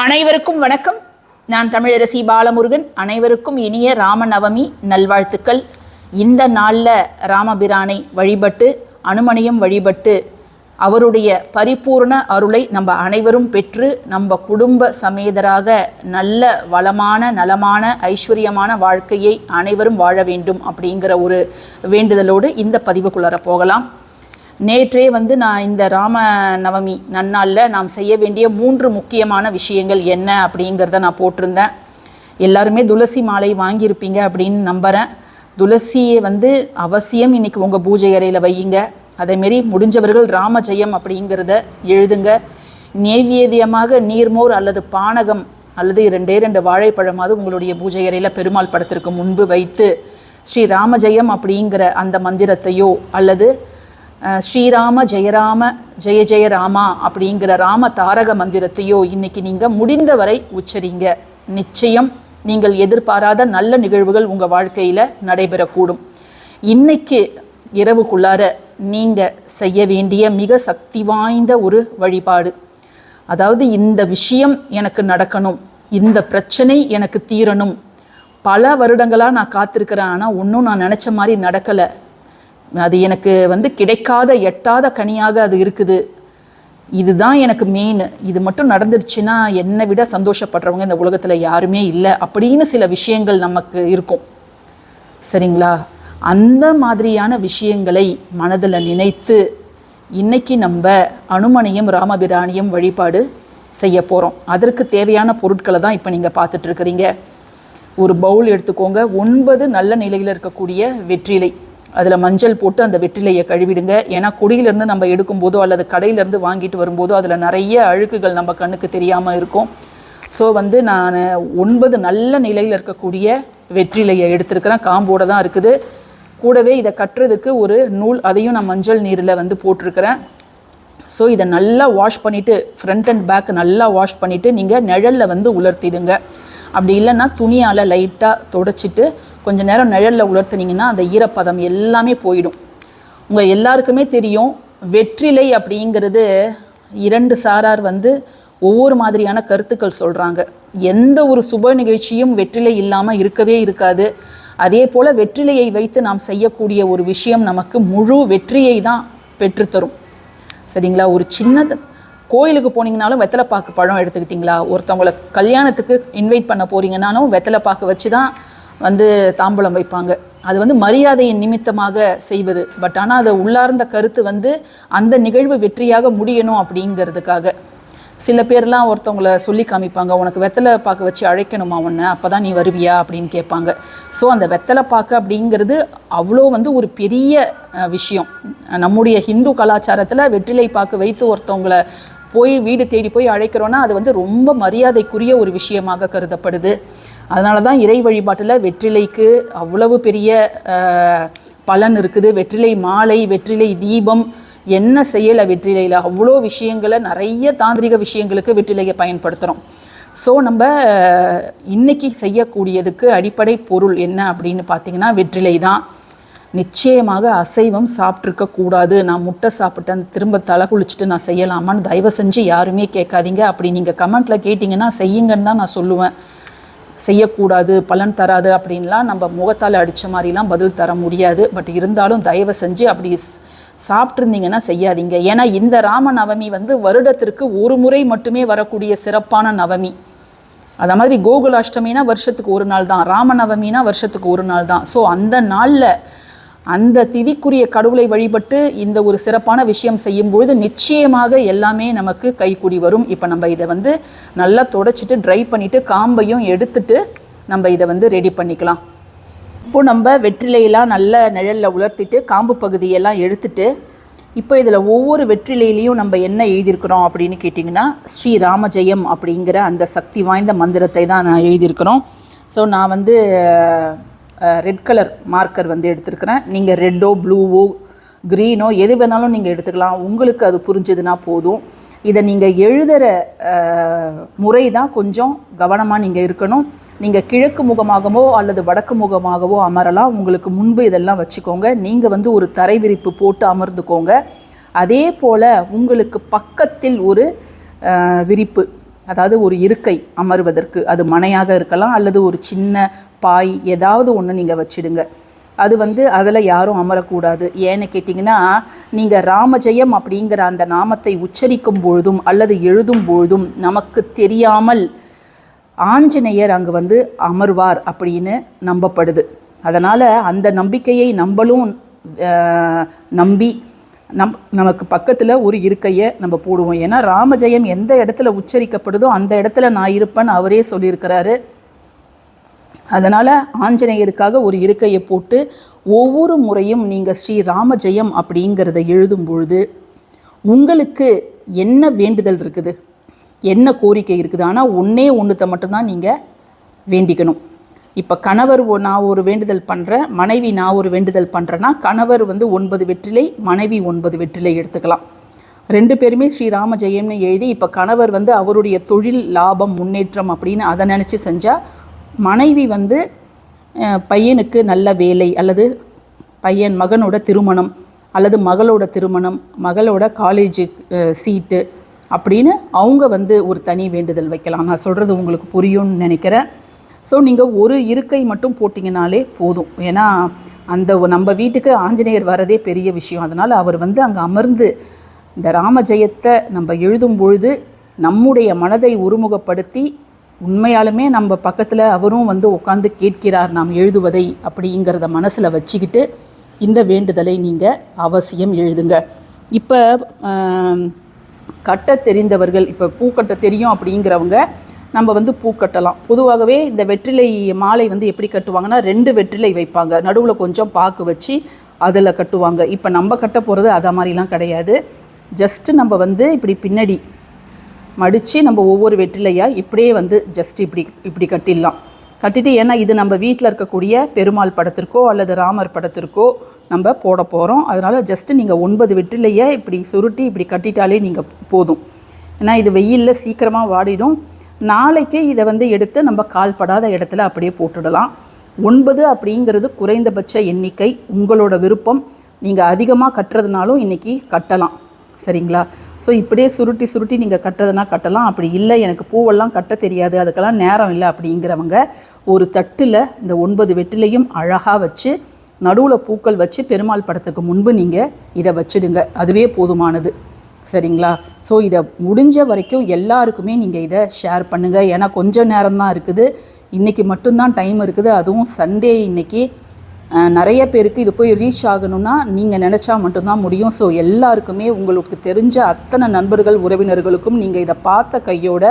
அனைவருக்கும் வணக்கம். நான் தமிழரசி பாலமுருகன். அனைவருக்கும் இனிய ராமநவமி நல்வாழ்த்துக்கள். இந்த நாளில் ராமபிரானை வழிபட்டு அனுமனையும் வழிபட்டு அவருடைய பரிபூர்ண அருளை நம்ம அனைவரும் பெற்று நம்ம குடும்ப சமேதராக நல்ல வளமான நலமான ஐஸ்வர்யமான வாழ்க்கையை அனைவரும் வாழ வேண்டும் அப்படிங்கிற ஒரு வேண்டுதலோடு இந்த பதிவுக்குள்ளார போகலாம். நேற்றே வந்து நான் இந்த ராம நவமி நன்னாளில் நாம் செய்ய வேண்டிய மூன்று முக்கியமான விஷயங்கள் என்ன அப்படிங்கிறத நான் போட்டிருந்தேன். எல்லாருமே துளசி மாலை வாங்கியிருப்பீங்க அப்படின்னு நம்புகிறேன் துளசியை வந்து அவசியம் இன்னைக்கு உங்கள் பூஜை அறையில் வையுங்க. அதேமாரி முடிஞ்சவர்கள் ராம ஜெயம் அப்படிங்கிறத எழுதுங்க. நேவியதியமாக நீர்மோர் அல்லது பானகம் அல்லது ரெண்டே ரெண்டு வாழைப்பழமாவது உங்களுடைய பூஜை அறையில் பெருமாள் படத்திற்கு முன்பு வைத்து ஸ்ரீ ராமஜெயம் அப்படிங்கிற அந்த மந்திரத்தையோ அல்லது ஸ்ரீராம ஜெயராம ஜெய ஜெய ராமா அப்படிங்கிற ராம தாரக மந்திரத்தையோ இன்னைக்கு நீங்கள் முடிந்தவரை உச்சரிங்க. நிச்சயம் நீங்கள் எதிர்பாராத நல்ல நிகழ்வுகள் உங்கள் வாழ்க்கையில் நடைபெறக்கூடும். இன்னைக்கு இரவுக்குள்ளார நீங்கள் செய்ய வேண்டிய மிக சக்தி வாய்ந்த ஒரு வழிபாடு. அதாவது இந்த விஷயம் எனக்கு நடக்கணும் இந்த பிரச்சனை எனக்கு தீரணும். பல வருடங்களாக நான் காத்திருக்கிறேன் ஆனால் ஒன்றும் நான் நினச்ச மாதிரி நடக்கலை. அது எனக்கு வந்து கிடைக்காத எட்டாத கனியாக அது இருக்குது. இதுதான் எனக்கு மெயின் இது மட்டும் நடந்துடுச்சுன்னா என்னை விட சந்தோஷப்படுறவங்க இந்த உலகத்தில் யாருமே இல்லை அப்படின்னு சில விஷயங்கள் நமக்கு இருக்கும். சரிங்களா? அந்த மாதிரியான விஷயங்களை மனதில் நினைத்து இன்னைக்கு நம்ம அனுமனையும் ராமபிராணியும் வழிபாடு செய்ய போகிறோம் அதற்கு தேவையான பொருட்களை தான் இப்போ நீங்கள் பார்த்துட்ருக்குறீங்க ஒரு பவுல் எடுத்துக்கோங்க. ஒன்பது நல்ல நிலையில் இருக்கக்கூடிய வெற்றிலை. அதில் மஞ்சள் போட்டு அந்த வெற்றிலையை கழுவிடுங்க. ஏன்னா கொடியிலேருந்து நம்ம எடுக்கும்போதோ அல்லது கடையிலேருந்து வாங்கிட்டு வரும்போதோ அதில் நிறைய அழுக்குகள் நம்ம கண்ணுக்கு தெரியாமல் இருக்கும். ஸோ வந்து நான் ஒன்பது நல்ல நிலையில் இருக்கக்கூடிய வெற்றிலையை எடுத்திருக்கிறேன். காம்போட தான் இருக்குது. கூடவே இதை கட்டுறதுக்கு ஒரு நூல் அதையும் நான் மஞ்சள் நீரில் வந்து போட்டிருக்கிறேன். ஸோ இதை நல்லா வாஷ் பண்ணிவிட்டு ஃப்ரண்ட் அண்ட் பேக் நல்லா வாஷ் பண்ணிவிட்டு நீங்கள் நிழலில் வந்து உலர்த்திடுங்க. அப்படி இல்லைன்னா துணியால் லைட்டாக தொடச்சிட்டு கொஞ்ச நேரம் நிழலில் உலர்த்துனீங்கன்னா அந்த ஈரப்பதம் எல்லாமே போயிடும். உங்கள் எல்லாருக்குமே தெரியும் வெற்றிலை அப்படிங்கிறது இரண்டு சாரார் வந்து ஒவ்வொரு மாதிரியான கருத்துக்கள் சொல்கிறாங்க எந்த ஒரு சுப நிகழ்ச்சியும் வெற்றிலை இல்லாமல் இருக்கவே இருக்காது. அதே போல் வெற்றிலையை வைத்து நாம் செய்யக்கூடிய ஒரு விஷயம் நமக்கு முழு வெற்றியை தான் பெற்றுத்தரும் சரிங்களா? ஒரு சின்னது கோயிலுக்கு போனீங்கனாலும் வெத்தலைப்பாக்கு பழம் எடுத்துக்கிட்டிங்களா? ஒருத்தவங்கள கல்யாணத்துக்கு இன்வைட் பண்ண போறீங்கனாலும் வெத்தலைப்பாக்கு வச்சு தான் வந்து தாம்பூலம் வைப்பாங்க. அது வந்து மரியாதையின் நிமித்தமாக செய்வது. பட் ஆனால் அதை உள்ளார்ந்த கருத்து வந்து அந்த நிகழ்வு வெற்றியாக முடியணும் அப்படிங்கிறதுக்காக. சில பேர்லாம் ஒருத்தவங்கள சொல்லி காமிப்பாங்க. உனக்கு வெத்தலை பாக்கு வச்சு அழைக்கணுமா உன்னை? அப்போ தான் நீ வருவியா? அப்படின்னு கேட்பாங்க. ஸோ அந்த வெத்தலை பாக்கு அப்படிங்கிறது அவ்வளோ வந்து ஒரு பெரிய விஷயம். நம்முடைய ஹிந்து கலாச்சாரத்தில் வெற்றிலை பாக்கு வைத்து ஒருத்தவங்களை போய் வீடு தேடி போய் அழைக்கிறோன்னா அது வந்து ரொம்ப மரியாதைக்குரிய ஒரு விஷயமாக கருதப்படுது. அதனால தான் இறை வழிபாட்டில் வெற்றிலைக்கு அவ்வளவு பெரிய பலன் இருக்குது. வெற்றிலை மாலை வெற்றிலை தீபம் என்ன செய்யலை வெற்றிலையில்? அவ்வளோ விஷயங்களை நிறைய தாந்திரிக விஷயங்களுக்கு வெற்றிலையை பயன்படுத்துகிறோம் ஸோ நம்ம இன்னைக்கு செய்யக்கூடியதுக்கு அடிப்படை பொருள் என்ன அப்படின்னு பார்த்தீங்கன்னா வெற்றிலை தான். நிச்சயமாக அசைவம் சாப்பிட்ருக்க கூடாது. நான் முட்டை சாப்பிட்டேன் திரும்ப தலை குளிச்சுட்டு நான் செய்யலாமான்னு தயவு செஞ்சு யாருமே கேட்காதீங்க. அப்படி நீங்கள் கமெண்ட்டில் கேட்டிங்கன்னா செய்யுங்கன்னு தான் நான் சொல்லுவேன். செய்யக்கூடாது பலன் தராது அப்படின்லாம் நம்ம முகத்தால் அடித்த மாதிரிலாம் பதில் தர முடியாது. பட் இருந்தாலும் தயவு செஞ்சு அப்படி சாப்பிட்ருந்தீங்கன்னா செய்யாதீங்க. ஏன்னா இந்த ராம நவமி வந்து வருடத்திற்கு ஒரு முறை மட்டுமே வரக்கூடிய சிறப்பான நவமி. அத மாதிரி கோகுலாஷ்டமினா வருஷத்துக்கு ஒரு நாள் தான் ராமநவமினா வருஷத்துக்கு ஒரு நாள் தான். ஸோ அந்த நாளில் அந்த திதிக்குரிய கடவுளை வழிபட்டு இந்த ஒரு சிறப்பான விஷயம் செய்யும்பொழுது நிச்சயமாக எல்லாமே நமக்கு கைக்குடி வரும். இப்போ நம்ம இதை வந்து நல்லா தொடச்சிட்டு ட்ரை பண்ணிவிட்டு காம்பையும் எடுத்துட்டு நம்ம இதை வந்து ரெடி பண்ணிக்கலாம். இப்போ நம்ம வெற்றிலையெல்லாம் நல்ல நிழலில் உலர்த்திட்டு காம்பு பகுதியெல்லாம் எடுத்துட்டு இப்போ இதில் ஒவ்வொரு வெற்றிலையிலையும் நம்ம என்ன எழுதியிருக்கிறோம் அப்படின்னு கேட்டிங்கன்னா ஸ்ரீ ராமஜெயம் அப்படிங்கிற அந்த சக்தி வாய்ந்த மந்திரத்தை தான் நான் எழுதியிருக்கிறோம். ஸோ நான் வந்து ரெட் கலர் மார்க்கர் வந்து எடுத்துருக்கிறேன். நீங்கள் ரெட்டோ ப்ளூவோ க்ரீனோ எது வேணாலும் நீங்கள் எடுத்துக்கலாம். உங்களுக்கு அது புரிஞ்சுதுன்னா போதும். இதை நீங்கள் எழுதுகிற முறை தான் கொஞ்சம் கவனமாக நீங்கள் இருக்கணும். நீங்கள் கிழக்கு முகமாகவோ அல்லது வடக்கு முகமாகவோ அமரலாம். உங்களுக்கு முன்பு இதெல்லாம் வச்சுக்கோங்க. நீங்கள் வந்து ஒரு தரை விரிப்பு போட்டு அமர்ந்துக்கோங்க. அதே போல் உங்களுக்கு பக்கத்தில் ஒரு விரிப்பு அதாவது ஒரு இருக்கை அமர்வதற்கு. அது மனையாக இருக்கலாம் அல்லது ஒரு சின்ன பாய் ஏதாவது ஒன்று நீங்கள் வச்சிடுங்க. அது வந்து அதில் யாரும் அமரக்கூடாது. ஏன்னு கேட்டிங்கன்னா நீங்கள் ராமஜெயம் அப்படிங்கிற அந்த நாமத்தை உச்சரிக்கும் பொழுதும் அல்லது எழுதும் பொழுதும் நமக்கு தெரியாமல் ஆஞ்சநேயர் அங்கே வந்து அமர்வார் அப்படின்னு நம்பப்படுது. அதனால் அந்த நம்பிக்கையை நம்மளும் நம்பி நம் நமக்கு பக்கத்தில் ஒரு இருக்கையை நம்ம போடுவோம். ஏன்னா ராமஜெயம் எந்த இடத்துல உச்சரிக்கப்படுதோ அந்த இடத்துல நான் இருப்பேன்னு அவரே சொல்லியிருக்கிறாரு. அதனால் ஆஞ்சநேயருக்காக ஒரு இருக்கையை போட்டு ஒவ்வொரு முறையும் நீங்கள் ஸ்ரீ ராமஜெயம் அப்படிங்கிறத எழுதும் பொழுது உங்களுக்கு என்ன வேண்டுதல் இருக்குது? என்ன கோரிக்கை இருக்குது? ஆனால் ஒன்றே ஒன்றுத்தை மட்டும்தான் நீங்கள் வேண்டிக்கணும். இப்போ கணவர் நான் ஒரு வேண்டுதல் பண்ணுறேன் மனைவி நான் ஒரு வேண்டுதல் பண்ணுறேன்னா கணவர் வந்து ஒன்பது வெற்றிலை மனைவி ஒன்பது வெற்றிலை எடுத்துக்கலாம். ரெண்டு பேருமே ஸ்ரீராம ஜெயம்னு எழுதி இப்போ கணவர் வந்து அவருடைய தொழில் லாபம் முன்னேற்றம் அப்படின்னு அதை நினச்சி செஞ்சால் மனைவி வந்து பையனுக்கு நல்ல வேலை அல்லது பையன் மகனோட திருமணம் அல்லது மகளோட திருமணம் மகளோட காலேஜு சீட்டு அப்படின்னு அவங்க வந்து ஒரு தனி வேண்டுதல் வைக்கலாம். நான் சொல்கிறது உங்களுக்கு புரியும்னு நினைக்கிறேன். ஸோ நீங்கள் ஒரு இருக்கை மட்டும் போட்டிங்கனாலே போதும். ஏன்னா அந்த நம்ம வீட்டுக்கு ஆஞ்சநேயர் வரதே பெரிய விஷயம். அதனால் அவர் வந்து அங்கே அமர்ந்து இந்த ராமஜெயத்தை நம்ம எழுதும் பொழுது நம்முடைய மனதை ஒருமுகப்படுத்தி உண்மையாலுமே நம்ம பக்கத்தில் அவரும் வந்து உட்காந்து கேட்கிறார் நாம் எழுதுவதை அப்படிங்கிறத மனசில் வச்சுக்கிட்டு இந்த வேண்டுதலை நீங்கள் அவசியம் எழுதுங்க. இப்போ கட்ட தெரிந்தவர்கள் இப்போ பூக்கட்ட தெரியும் அப்படிங்கிறவங்க நம்ம வந்து பூ கட்டலாம். பொதுவாகவே இந்த வெற்றிலை மாலை வந்து எப்படி கட்டுவாங்கன்னா ரெண்டு வெற்றிலை வைப்பாங்க. நடுவில் கொஞ்சம் பாக்கு வச்சு அதில் கட்டுவாங்க. இப்போ நம்ம கட்ட போகிறது அதை மாதிரிலாம் கிடையாது. ஜஸ்ட்டு நம்ம வந்து இப்படி பின்னாடி மடித்து நம்ம ஒவ்வொரு வெற்றிலையாக இப்படியே வந்து ஜஸ்ட் இப்படி இப்படி கட்டிடலாம். கட்டிட்டு ஏன்னா இது நம்ம வீட்டில் இருக்கக்கூடிய பெருமாள் படத்திற்கோ அல்லது ராமர் படத்திற்கோ நம்ம போட போகிறோம் அதனால் ஜஸ்ட்டு நீங்கள் ஒன்பது வெற்றிலையை இப்படி சுருட்டி இப்படி கட்டிட்டாலே நீங்கள் போதும். ஏன்னா இது வெயிலில் சீக்கிரமாக வாடிடும். நாளைக்கு இதை வந்து எடுத்து நம்ம கால்படாத இடத்துல அப்படியே போட்டுடலாம். ஒன்பது அப்படிங்கிறது குறைந்தபட்ச எண்ணிக்கை. உங்களோட விருப்பம். நீங்கள் அதிகமாக கட்டுறதுனாலும் இன்றைக்கி கட்டலாம். சரிங்களா? ஸோ இப்படியே சுருட்டி சுருட்டி நீங்கள் கட்டுறதுனா கட்டலாம். அப்படி இல்லை எனக்கு பூவெல்லாம் கட்ட தெரியாது. அதுக்கெல்லாம் நேரம் இல்லை அப்படிங்கிறவங்க ஒரு தட்டில் இந்த ஒன்பது வெட்டிலையும் அழகாக வச்சு நடுவில் பூக்கள் வச்சு பெருமாள் படத்துக்கு முன்பு நீங்கள் இதை வச்சிடுங்க. அதுவே போதுமானது. சரிங்களா? ஸோ இதை முடிஞ்ச வரைக்கும் எல்லாருக்குமே நீங்கள் இதை ஷேர் பண்ணுங்கள் ஏன்னா கொஞ்சம் நேரம் தான் இருக்குது. இன்றைக்கி மட்டும்தான் டைம் இருக்குது. அதுவும் சண்டே இன்னைக்கு. நிறைய பேருக்கு இது போய் ரீச் ஆகணும்னா நீங்கள் நினச்சா மட்டும்தான் முடியும். ஸோ எல்லாருக்குமே உங்களுக்கு தெரிஞ்ச அத்தனை நண்பர்கள் உறவினர்களுக்கும் நீங்கள் இதை பார்த்த கையோட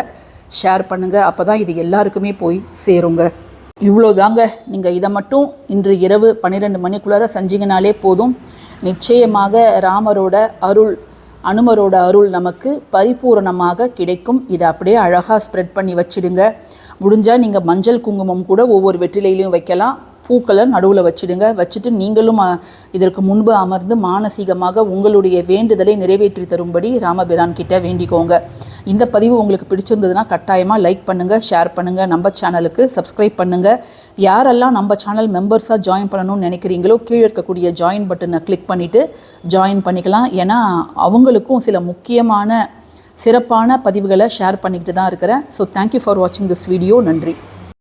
ஷேர் பண்ணுங்கள் அப்போ தான் இது எல்லாருக்குமே போய் சேருங்க. இவ்வளோ தாங்க நீங்கள் இதை மட்டும் இன்று இரவு பன்னிரெண்டு மணிக்குள்ளார செஞ்சீங்கனாலே போதும். நிச்சயமாக ராமரோட அருள் அனுமரோட அருள் நமக்கு பரிபூரணமாக கிடைக்கும். இதை அப்படியே அழகாக ஸ்ப்ரெட் பண்ணி வச்சிடுங்க. முடிஞ்சால் நீங்கள் மஞ்சள் குங்குமம் கூட ஒவ்வொரு வெற்றிலையிலையும் வைக்கலாம். பூக்களை நடுவில் வச்சிடுங்க. வச்சுட்டு நீங்களும் இதற்கு முன்பு அமர்ந்து மானசீகமாக உங்களுடைய வேண்டுதலை நிறைவேற்றி தரும்படி ராமபிரான் கிட்ட வேண்டிக்கோங்க. இந்த பதிவு உங்களுக்கு பிடிச்சிருந்ததுன்னா கட்டாயமாக லைக் பண்ணுங்கள் ஷேர் பண்ணுங்கள் நம்ம சேனலுக்கு சப்ஸ்கிரைப் பண்ணுங்கள் யாரெல்லாம் நம்ம சேனல் மெம்பர்ஸாக ஜாயின் பண்ணணும்னு நினைக்கிறீங்களோ கீழே இருக்கக்கூடிய ஜாயின் பட்டனை கிளிக் பண்ணிவிட்டு ஜாயின் பண்ணிக்கலாம். ஏன்னா அவங்களுக்கும் சில முக்கியமான சிறப்பான பதிவுகளை ஷேர் பண்ணிக்கிட்டு தான் இருக்கிறேன். ஸோ தேங்க்யூ ஃபார் வாட்சிங் திஸ் வீடியோ நன்றி.